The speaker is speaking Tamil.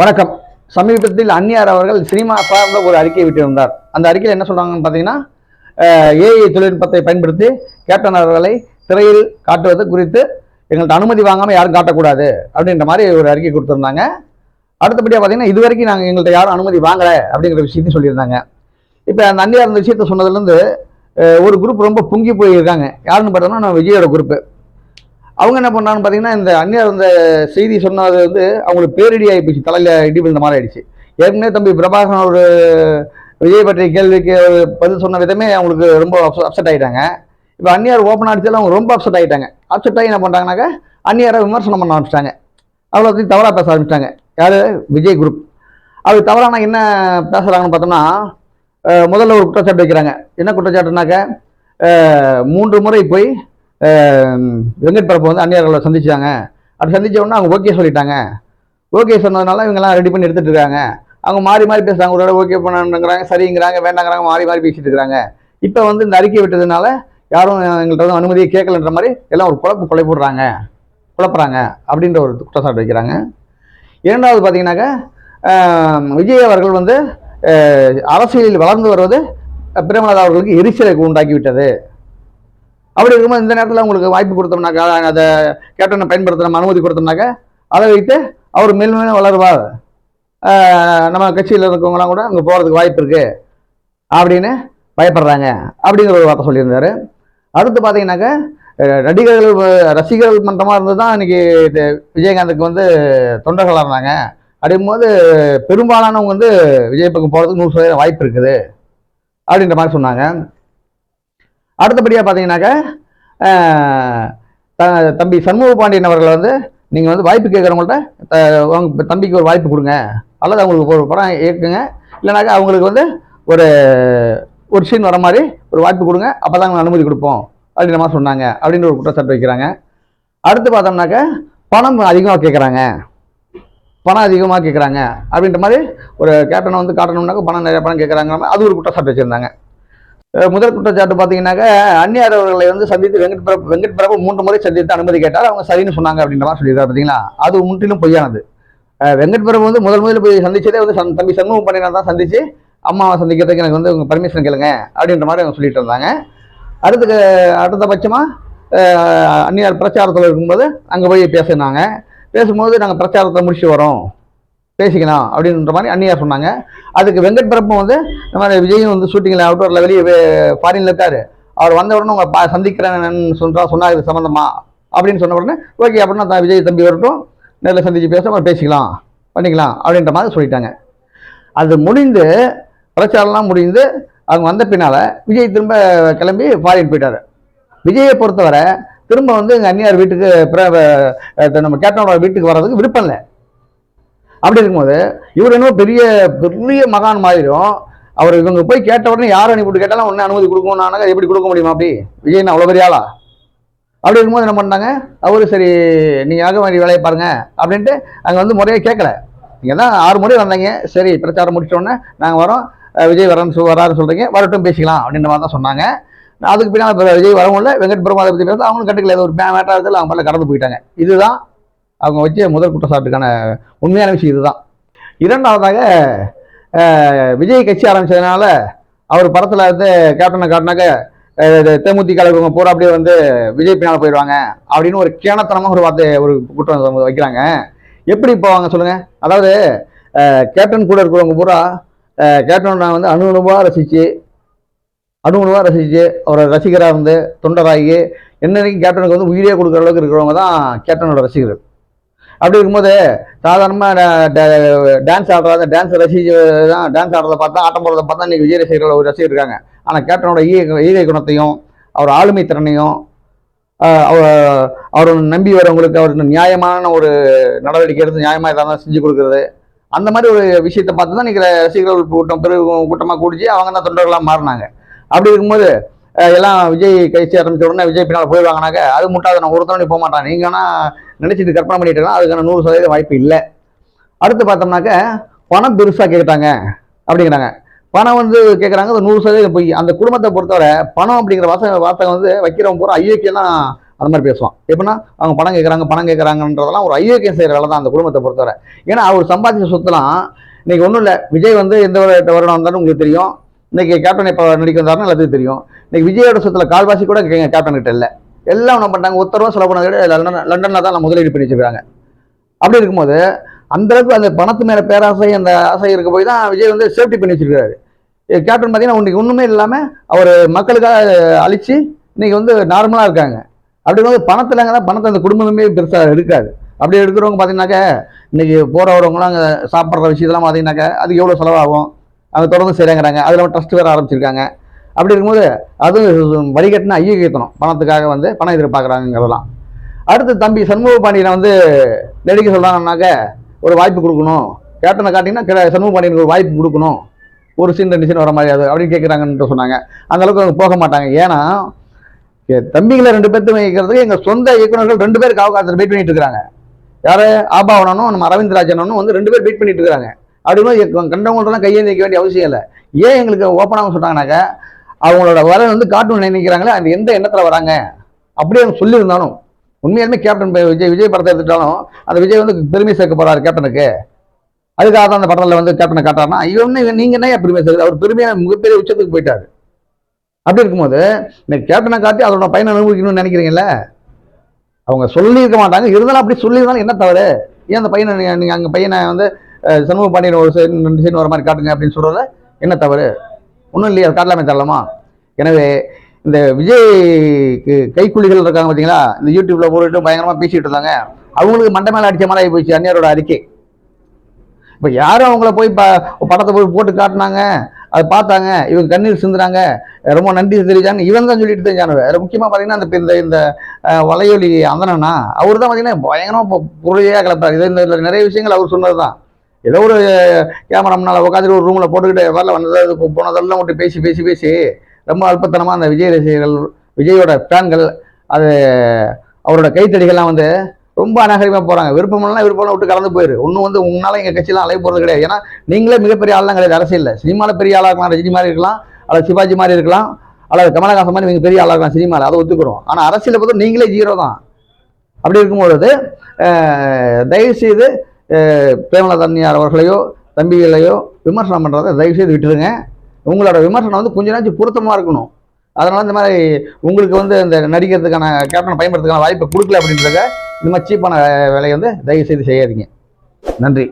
வணக்கம். சமீபத்தில் அந்நியார் அவர்கள் சினிமா சார்ந்த ஒரு அறிக்கை விட்டிருந்தார். அந்த அறிக்கையில் என்ன சொல்றாங்கன்னு பார்த்தீங்கன்னா ஏஐ தொழில்நுட்பத்தை பயன்படுத்தி கேப்டன் அவர்களை திரையில் காட்டுவது குறித்து எங்கள்கிட்ட அனுமதி வாங்காமல் யாரும் காட்டக்கூடாது அப்படின்ற மாதிரி ஒரு அறிக்கை கொடுத்துருந்தாங்க. அடுத்தபடியாக பார்த்தீங்கன்னா இது வரைக்கும் நாங்கள் எங்கள்கிட்ட யாரும் அனுமதி வாங்கலை அப்படிங்கிற விஷயத்தையும் சொல்லியிருந்தாங்க. இப்போ அந்த அந்நியார் அந்த விஷயத்த சொன்னதுலேருந்து ஒரு குரூப் ரொம்ப பொங்கி போயிருக்காங்க. யாருன்னு பார்த்தோம்னா நான் விஜயோட குரூப்பு அவங்க என்ன பண்ணான்னு பார்த்தீங்கன்னா இந்த அந்நியார் அந்த செய்தி சொன்னது வந்து அவங்களுக்கு பேரிடி ஆகிப்போச்சு தலையில் இடி விழுந்த மாதிரி ஆயிடுச்சு. ஏற்கனவே தம்பி பிரபாகரன் ஒரு விஜய் பற்றிய கேள்விக்கு பதில் சொன்ன விதமே அவங்களுக்கு ரொம்ப அப்செட் ஆகிட்டாங்க இப்போ அந்நியார் ஓப்பன் ஆடிச்சாலும் அவங்க ரொம்ப அப்செட் ஆகிட்டாங்க அப்செட் ஆகி என்ன பண்ணுறாங்கனாக்கா அந்நியாரை விமர்சனம் பண்ண ஆரம்பிச்சிட்டாங்க. அவ்வளோ பற்றி தவறாக பேச ஆரம்பிச்சிட்டாங்க. யார்? விஜய் குரூப் அது தவறான என்ன பேசுகிறாங்கன்னு பார்த்தோம்னா முதல்ல ஒரு குற்றச்சாட்டு வைக்கிறாங்க. என்ன குற்றச்சாட்டுனாக்க மூன்று முறை போய் வெங்கட் பிரபு வந்து அந்நியர்களை சந்திச்சாங்க. அப்படி சந்திச்ச உடனே அவங்க ஓகே சொல்லிட்டாங்க. ஓகே சொன்னதுனால இவங்கெல்லாம் ரெடி பண்ணி எடுத்துட்டு இருக்காங்க. அவங்க மாறி மாறி பேசுறாங்க. ஒரு தடவை ஓகே பண்ணுங்கிறாங்க சரிங்கிறாங்க வேண்டாங்கிறாங்க மாறி மாறி பேசிட்டு இருக்காங்க. இப்போ வந்து இந்த அறிக்கை விட்டதுனால யாரும் எங்கள்கிட்ட வந்து அனுமதியை கேட்கலன்ற மாதிரி எல்லாம் ஒரு குழப்பு கொலை போடுறாங்க. குழப்புறாங்க அப்படின்ற ஒரு குற்றச்சாட்டு வைக்கிறாங்க. இரண்டாவது பார்த்தீங்கன்னாக்கா விஜய் அவர்கள் வந்து அரசியலில் வளர்ந்து வருவது பிரேமலதா அவர்களுக்கு எரிச்சலை உண்டாக்கி விட்டது அப்படி இருக்கும்போது இந்த நேரத்தில் உங்களுக்கு வாய்ப்பு கொடுத்தோம்னாக்கா அதை கேப்டனை பயன்படுத்த நம்ம அனுமதி கொடுத்தோம்னாக்கா அதை வைத்து அவர் மேலும் மேலும் வளருவார். நம்ம கட்சியில் இருக்கவங்களாம் கூட அங்கே போகிறதுக்கு வாய்ப்பு இருக்குது அப்படின்னு பயப்படுறாங்க. அப்படிங்கிற ஒரு வார்த்தை சொல்லியிருந்தாரு. அடுத்து பார்த்தீங்கன்னாக்கா நடிகர்கள் ரசிகர்கள் மன்றமாக இருந்து தான் இன்னைக்கு விஜயகாந்துக்கு வந்து தொண்டர்களாக இருந்தாங்க அப்படிங்கும்போது பெரும்பாலானவங்க வந்து விஜய் பக்கம் போகிறதுக்கு நூறு சதவீதம் வாய்ப்பு இருக்குது. அப்படின்ற மாதிரி சொன்னாங்க. அடுத்தபடியாக பார்த்தீங்கன்னாக்க த- தம்பி சண்முக பாண்டியன் அவர்கள் வந்து நீங்கள் வந்து வாய்ப்பு கேட்குறவங்கள்ட்ட உங்க தம்பிக்கு ஒரு வாய்ப்பு கொடுங்க. அல்லது அவங்களுக்கு ஒரு படம் இயக்குங்க இல்லைனாக்கா அவங்களுக்கு வந்து ஒரு ஒரு சீன் வர மாதிரி ஒரு வாய்ப்பு கொடுங்க. அப்போ தான் அனுமதி கொடுப்போம். அப்படின்ற மாதிரி சொன்னாங்க. அப்படின்னு ஒரு குற்றச்சாட்டு வைக்கிறாங்க. அடுத்து பார்த்தோம்னாக்கா பணம் அதிகமாக கேட்குறாங்க. பணம் அதிகமாக கேட்குறாங்க. அப்படின்ற மாதிரி ஒரு கேப்டனை வந்து காட்டணும்னாக்கா பணம் நிறைய பணம் கேட்குறாங்க அது ஒரு குற்றச்சாட்டு வச்சுருந்தாங்க. முதல் குற்றச்சாட்டு பார்த்தீங்கன்னாக்கா அந்நியார் அவர்களை வந்து சந்தித்து வெங்கட் பிரபு வெங்கட் பிரபு மூன்று முறை சந்தித்து அனுமதி கேட்டால் அவங்க சரின்னு சொன்னாங்க அப்படின்ற மாதிரி சொல்லியிருக்காரு பார்த்தீங்களா? அது முற்றிலும் பொய்யானது. வெங்கட் பிரபு வந்து முதல் முதல்ல போய் சந்திச்சதே வந்து சந் தம்பி சண்முகம் பண்ணினா தான் சந்திச்சு அம்மாவை சந்திக்கிறதுக்கு எனக்கு வந்து உங்கள் பர்மிஷன் கேளுங்க அப்படின்ற மாதிரி அவங்க சொல்லிட்டு இருந்தாங்க. அடுத்து அடுத்தபட்சமாக அந்நியார் பிரச்சாரத்தில் இருக்கும்போது அங்கே போய் பேசினாங்க. பேசும்போது நாங்கள் பிரச்சாரத்தை முடிச்சு வரோம். பேசிக்கலாம் அப்படின்ற மாதிரி அன்னியார் சொன்னாங்க. அதுக்கு வெங்கட் பிரபு வந்து இந்த மாதிரி விஜயும் வந்து ஷூட்டிங்கில் அவுட்டோரில் வெளியே ஃபாரினில் இருக்காரு. அவர் வந்த உடனே உங்களை பா சந்திக்கிறேன்னு சொல்கிறா சொன்னா இது சம்மந்தமா அப்படின்னு சொன்ன உடனே ஓகே அப்படின்னா தான் விஜய் தம்பி வரட்டும். நேரில் சந்திச்சு பேச அப்புறம் பேசிக்கலாம் பண்ணிக்கலாம் அப்படின்ற மாதிரி சொல்லிட்டாங்க. அது முடிந்து பிரச்சாரம்லாம் முடிந்து அவங்க வந்த பின்னால் விஜய் திரும்ப கிளம்பி ஃபாரின் போயிட்டார். விஜயை பொறுத்தவரை திரும்ப வந்து எங்கள் அந்நியார் வீட்டுக்கு நம்ம கேப்டனோட வீட்டுக்கு வர்றதுக்கு விருப்பம் இல்லை. அப்படி இருக்கும்போது இவர் என்னவோ பெரிய பெரிய மகான் மாதிரியும் அவர் இவங்க போய் கேட்ட உடனே யார் அனுப்பிட்டு கேட்டாலும் உடனே அனுமதி கொடுக்கணும்னாங்க எப்படி கொடுக்க முடியுமா அப்படி? விஜய் அவ்வளோ பெரிய ஆளா? அப்படி இருக்கும்போது என்ன பண்ணாங்க அவரு சரி நீங்கள் ஆக மாதிரி வேலையை பாருங்க அப்படின்ட்டு அங்கே வந்து முறையாக கேட்கல. நீங்கள் தான் ஆறு முறை வந்தாங்க. சரி பிரச்சாரம் முடிச்சோடனே நாங்கள் வரோம். விஜய் வரன்னு சொல் வராருன்னு சொல்கிறீங்க வரட்டும் பேசிக்கலாம் அப்படின்ற மாதிரி தான் சொன்னாங்க. நான் அதுக்கு பின்னால் விஜய் வரவும் இல்லை வெங்கட் பிரமாதை அதை பற்றி பேச அவங்களும் கட்டுக்கல ஏதோ ஒரு மேட்டாக இருந்தாலும் அவங்க மேலே கடந்து போயிட்டாங்க. இதுதான் அவங்க வச்ச முதல் குற்றச்சாட்டுக்கான உண்மையான விஷயம் இதுதான். இரண்டாவதாக விஜய் கட்சி ஆரம்பித்ததுனால அவர் படத்தில் வந்து கேப்டனை காட்டினாக்க அஹ், இது தேமுதிக இருக்கவங்க பூரா அப்படியே வந்து விஜய் பின்னால் போயிடுவாங்க அப்படின்னு ஒரு கேணத்தனமாக ஒரு வார்த்தை ஒரு குற்றம் வைக்கிறாங்க. எப்படி போவாங்க சொல்லுங்கள் அதாவது கேப்டன் கூட இருக்கிறவங்க பூரா அஹ், கேப்டனை வந்து அணு அணுவாக ரசித்து அணு அணுவாக ரசித்து அவரை ரசிகராக இருந்து தொண்டராகி என்னைக்கு கேப்டனுக்கு வந்து உயிரே கொடுக்குற அளவுக்கு இருக்கிறவங்க தான் கேப்டனோட ரசிகர்கள். அப்படி இருக்கும்போது சாதாரணமாக டான்ஸ் ஆடுறத டான்ஸ் ரசிச்சு தான் டான்ஸ் ஆடுறத பார்த்தா ஆட்டம் போடுறத பார்த்தா இன்னைக்கு விஜய் ரசிகர்கள் ஒரு ரசிகர் இருக்காங்க. ஆனால் கேப்டனோட ஈ ஈகை குணத்தையும் அவர் ஆளுமை திறனையும் அவர் அவர் நம்பி வரவங்களுக்கு அவர் நியாயமான ஒரு நடவடிக்கை எடுத்து நியாயமாக எதாவது செஞ்சு கொடுக்குறது. அந்த மாதிரி ஒரு விஷயத்தை பார்த்து தான் இன்னைக்கு ரசிகர்கள் கூட்டம் பெரு கூட்டமாக கூடிச்சு அவங்க தான் தொண்டர்களாக மாறினாங்க. அப்படி இருக்கும்போது எல்லாம் விஜய் கட்சி ஆரம்பிச்ச உடனே விஜய் பின்னால் போயிடுவாங்கனாக்க அது முட்டாது நான் ஒருத்தவனே போக மாட்டான் நீங்கள் வேணால் நினச்சிட்டு கற்பனை பண்ணிட்டு இருக்கலாம். அதுக்கான நூறு சதவீதம் வாய்ப்பு இல்லை. அடுத்து பார்த்தோம்னாக்க பணம் பெருசாக கேட்டாங்க அப்படிங்கிறாங்க. பணம் வந்து கேட்குறாங்க அது நூறு சதவீதம் போய். அந்த குடும்பத்தை பொறுத்தவரை பணம் அப்படிங்கிற வாச வார்த்தை வந்து வைக்கிறவங்க பூரா ஐயோக்கியெல்லாம் அந்த மாதிரி பேசுவான். எப்படின்னா அவங்க பணம் கேட்குறாங்க பணம் கேட்குறாங்கன்றதெல்லாம் ஒரு ஐயோக்கியம் செய்கிற வேலை தான் அந்த குடும்பத்தை பொறுத்தவரை. ஏன்னா அவர் சம்பாதிச்ச சொத்துலாம் இன்றைக்கி ஒன்றும் இல்லை. விஜய் வந்து எந்த ஒரு வருடம் வந்தாலும் உங்களுக்கு தெரியும். இன்னைக்கு கேப்டன் இப்போ நடிக்க வந்தாருன்னு எல்லாத்துக்கும் தெரியும். இன்றைக்கி விஜயோட சொத்தில் கால்வாசி கூட கே- கேப்டன் கிட்ட இல்லை. எல்லாம் என்ன பண்ணுறாங்க ஒருத்தரவா செலவு பண்ணதை லண்டன் லண்டனில் தான் நான் முதலீடு பண்ணி வச்சிருக்காங்க. அப்படி இருக்கும்போது அந்தளவுக்கு அந்த பணத்து மேலே பேராசை அந்த ஆசை இருக்க போய் தான் விஜய் வந்து சேஃப்டி பண்ணி வச்சிருக்காரு கேப்டன் பார்த்தீங்கன்னா இன்னைக்கு ஒன்றுமே இல்லாமல் அவர் மக்களுக்காக அழித்து இன்னைக்கு வந்து நார்மலாக இருக்காங்க. அப்படி பணத்தில் தான் பணத்தை அந்த குடும்பமே பெருசாக இருக்காது அப்படி எடுக்கிறவங்க பார்த்தீங்கன்னாக்க இன்றைக்கி போகிற வரவங்களாம் அங்கே சாப்பிட்ற விஷயத்தெல்லாம் பார்த்தீங்கன்னாக்க அதுக்கு எவ்வளோ செலவாகும்? அவங்க தொடர்ந்து செய்கிறாங்கிறாங்க அதில் ட்ரஸ்ட் வேறு ஆரம்பிச்சிருக்காங்க. அப்படி இருக்கும்போது அதுவும் வடிகட்டின ஐயகத்தனம் பணத்துக்காக வந்து பணம் எதிர்பார்க்குறாங்கிறதெல்லாம் அடுத்து தம்பி சண்முக பாண்டியனை வந்து நடிக்க சொல்கிறாங்கன்னாக்க ஒரு வாய்ப்பு கொடுக்கணும். கேப்டனை காட்டிங்கன்னா சண்முக பாண்டியனுக்கு ஒரு வாய்ப்பு கொடுக்கணும். ஒரு சீன் ரெண்டு சீன் வர மாதிரி அது அப்படின்னு கேட்குறாங்கன்னு சொன்னாங்க. அந்தளவுக்கு அவங்க போக மாட்டாங்க. ஏன்னா தம்பிகளை ரெண்டு பேர்த்து வைக்கிறதுக்கு எங்கள் சொந்த இயக்குனர்கள் ரெண்டு பேருக்கு அவகாசத்தில் வெயிட் பண்ணிட்டு இருக்காங்க யார்? ஆபாவனனும் நம்ம அரவிந்த் ராஜனும் வந்து ரெண்டு பேர் வெயிட் பண்ணிட்டு இருக்கிறாங்க. அப்படின்னு கண்டவங்கள்ட்டலாம் கையை நிற்க வேண்டிய அவசியம் இல்லை. ஏன் எங்களுக்கு ஓப்பனாக சொன்னாங்கன்னாக்க அவங்களோட வரன் வந்து காட்டணும்னு நினைக்கிறாங்களே அந்த எந்த எண்ணத்தில் வராங்க? அப்படியே அவங்க சொல்லியிருந்தாலும் உண்மையாலுமே கேப்டன் விஜய் விஜய் படத்தை எடுத்துட்டாலும் அந்த விஜய் வந்து பெருமை சேர்க்க போறாரு கேப்டனுக்கு. அதுக்காக தான் அந்த படத்தில் வந்து கேப்டனை காட்டுறாருன்னா இவன் நீங்கள் நீங்க என்ன பெருமை சேர்க்குது அவர் பெருமையாக மிகப்பெரிய உச்சத்துக்கு போயிட்டார். அப்படி இருக்கும்போது இந்த கேப்டனை காட்டி அதோட பயனை அனுபவிக்கணும்னு நினைக்கிறீங்கல்ல? அவங்க சொல்லியிருக்க மாட்டாங்க. இருந்தாலும் அப்படி சொல்லியிருந்தாலும் என்ன தவறு? ஏன் அந்த பையனை நீங்கள் அங்கே பையனை வந்து அஹ், சண்முக பாண்டியன் ஒரு சைன் ரெண்டு சைன் வர மாதிரி காட்டுங்க அப்படின்னு சொல்கிறத என்ன தவறு? ஒன்றும் இல்லையா காட்டலாமே தரலாமா? எனவே இந்த விஜய்க்கு கைக்குள்ளிகள் இருக்காங்க பார்த்தீங்களா இந்த யூடியூப்ல போட்டுட்டு பயங்கரமாக பேசிட்டு இருந்தாங்க. அவங்களுக்கு மண்டை மேலே அடிச்ச மாதிரி ஆகி போச்சு அந்நியரோட அறிக்கை. இப்போ யாரும் அவங்கள போய் ப படத்தை போய் போட்டு காட்டினாங்க? அதை பார்த்தாங்க இவங்க கண்ணீர் சிந்துறாங்க ரொம்ப நன்றி தெரிஞ்சாங்க இவன் தான் சொல்லிட்டு தெரிஞ்சானு வேறு முக்கியமாக பார்த்தீங்கன்னா இந்த இந்த இந்த வலையொலி அந்தனா அவர் தான் பார்த்தீங்கன்னா பயங்கரமாக பொருளையாக கிளப்பாரு இது இந்த நிறைய விஷயங்கள் அவர் சொன்னது தான் ஏதோ ஒரு கேமரா முன்னால் உட்காந்துட்டு ஒரு ரூமில் போட்டுக்கிட்டு வரல வந்தது இது போனதெல்லாம் விட்டு பேசி பேசி பேசி ரொம்ப அல்பத்தனமாக அந்த விஜய் ரசிகர்கள் விஜயோட ஃபேன்கள் அது அவரோட கைத்தடிகள்லாம் வந்து ரொம்ப அநாகரிகமாக போகிறாங்க விருப்பமெல்லாம் விருப்பம் விட்டு கலந்து போயிரு. ஒன்றும் வந்து உங்களால் எங்கள் கட்சியெலாம் அலைய போகிறது கிடையாது. ஏன்னா நீங்களே மிகப்பெரிய ஆள்லாம் கிடையாது. அரசியலில். சினிமாவில் பெரிய ஆளாக இருக்கலாம் ரஜினி மாதிரி இருக்கலாம் அல்லது சிவாஜி மாதிரி இருக்கலாம் அல்லது கமலஹாசன் மாதிரி நீங்கள் பெரிய ஆளாக இருக்கலாம் சினிமாவில் அதை ஒத்துக்கிறோம். ஆனால் அரசியலை பார்த்து நீங்களே ஜீரோ தான். அப்படி இருக்கும்பொழுது தயவுசெய்து பிரேமலா பிரேமலதா அவர்களையோ தம்பிகளையோ விமர்சனம் பண்ணுறதை தயவுசெய்து விட்டுருங்க. உங்களோட விமர்சனம் வந்து கொஞ்ச நாச்சும் பொருத்தமாக இருக்கணும். அதனால் இந்த மாதிரி உங்களுக்கு வந்து இந்த நடிக்கிறதுக்கான கேப்டனை பயன்படுத்துக்கான வாய்ப்பை கொடுக்கல அப்படின்றத இந்த மாதிரி சீப்பான வேலையை வந்து தயவு செய்து செய்யாதீங்க. நன்றி.